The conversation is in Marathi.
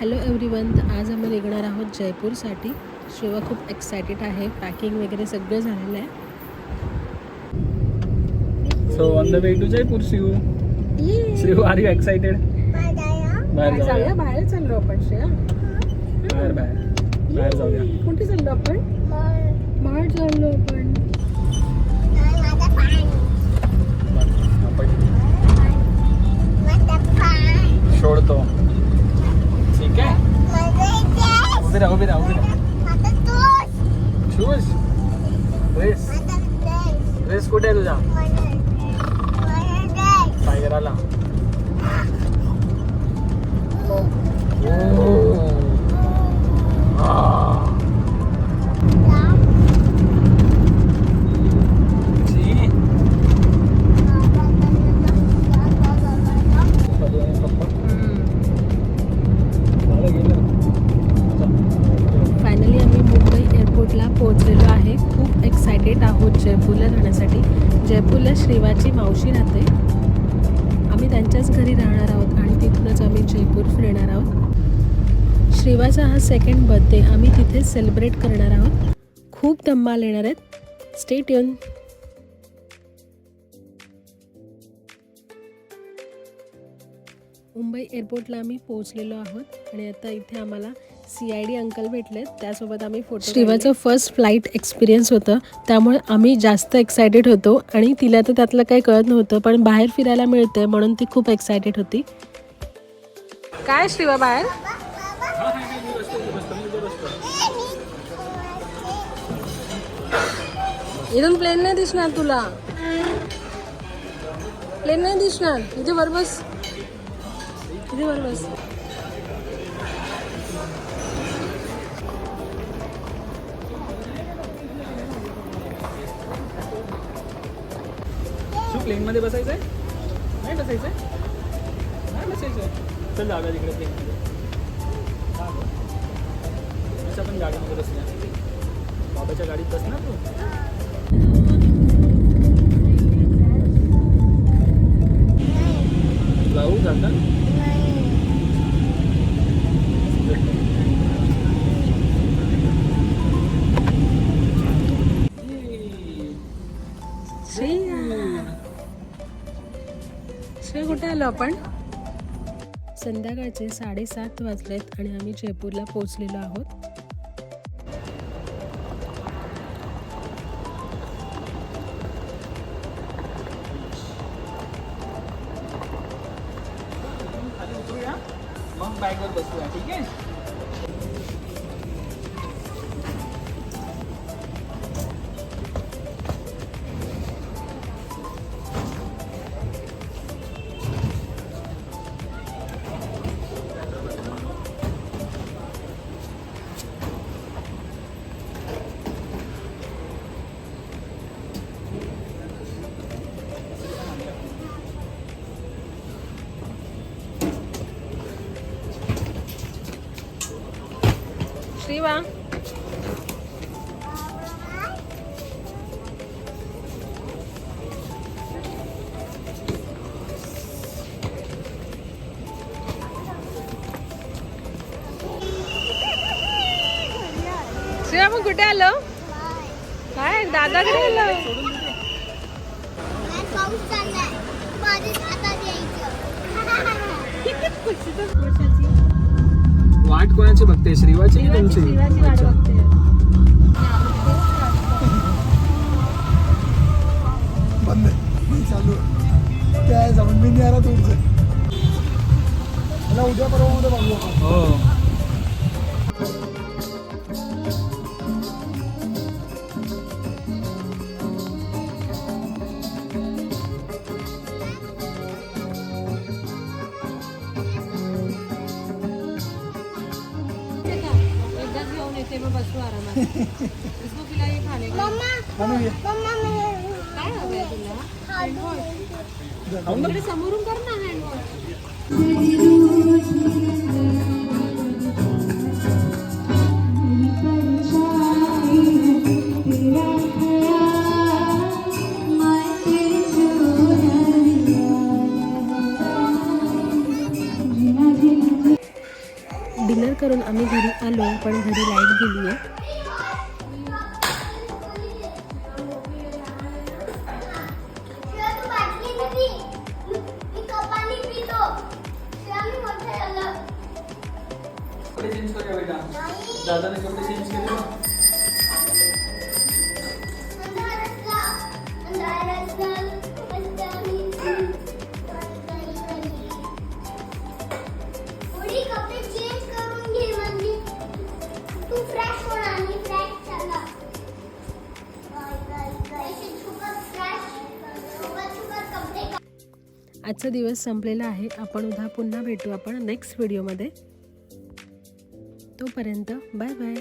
हॅलो एव्हरीवन तर आज आम्ही निघणार आहोत जयपूरसाठी. शिवा खूप एक्सायटेड आहे. पॅकिंग वगैरे सगळं झालेलं आहे. So on the way to Jaipur, Shivu. Shivu, are you excited? बाहेर चाललं जाऊया. बाहेर चाललो आपण श्रेया. बाहेर बाहेर. बाहेर जाऊया. कुठे चाललो आपण? बाहेर चाललो आपण आपण. Щось जयपूरला जयपूरला श्रीवाची मावशी राहते. आम्ही त्यांच्याच घरी राहणार आहोत आणि तिथूनच आम्ही जयपूर फिरणार आहोत. श्रीवाचा हा सेकंड बर्थडे आम्ही तिथे सेलिब्रेट करणार आहोत. खूप धम्माल येणार आहेत. स्टेट येऊन मुंबई एअरपोर्टला आम्ही पोहोचलेलो आहोत आणि आता इथे आम्हाला सी आय डी अंकल भेटलेत. त्यासोबत आम्ही फोटो श्रीवाचं फर्स्ट फ्लाईट एक्सपिरियन्स होतं. त्यामुळे आम्ही जास्त एक्सायटेड होतो आणि तिला तर त्यातलं काही कळत नव्हतं पण बाहेर फिरायला मिळतंय म्हणून ती खूप एक्सायटेड होती. काय श्रीवा बाहेर? इथून प्लेन नाही दिसणार तुला. प्लेन नाही दिसणार. इथे वर किती इथे बस प्लेन मध्ये बसायचंय? नाही बसायचंय? नाही बसायचंय. चल जागा तिकडे प्लेन मध्ये. पण गाडीमध्ये बसल्या बाबाच्या गाडीत बसणार तू? जाऊ जाता. श्रेय कुठे आलो आपण? संध्याकाळचे साडेसात वाजलेत आणि आम्ही जयपूरला पोहोचलेलो आहोत. मग बॅगवर बसूया ठीक आहे? श्रीवा श्रीवा मग कुठे आलो काय दादाकडे आलो वाट कोणाची बघते? श्रीवाची की तुमची? श्रीवाची वाट अच्छा. बघते. बंद आहे. मी चालू आहे. काय जाऊन मी नाही आला तुमचं. मला उद्या परवा मध्ये बघू आपण. हो. घेऊन येते मग बसू आरामात. इसको पिला ये खाने का म्हणून ये. काय हवंय तुला? इकडे समोरून कर ना हँडवॉश करून आम्ही घरी आलो पण घरी लाइट गेली आहे. शिवाय कपडे चेंज ने आजचा दिवस संपलेला आहे. आपण उद्या पुन्हा भेटू आपण नेक्स्ट व्हिडिओमध्ये तोपर्यंत बाय बाय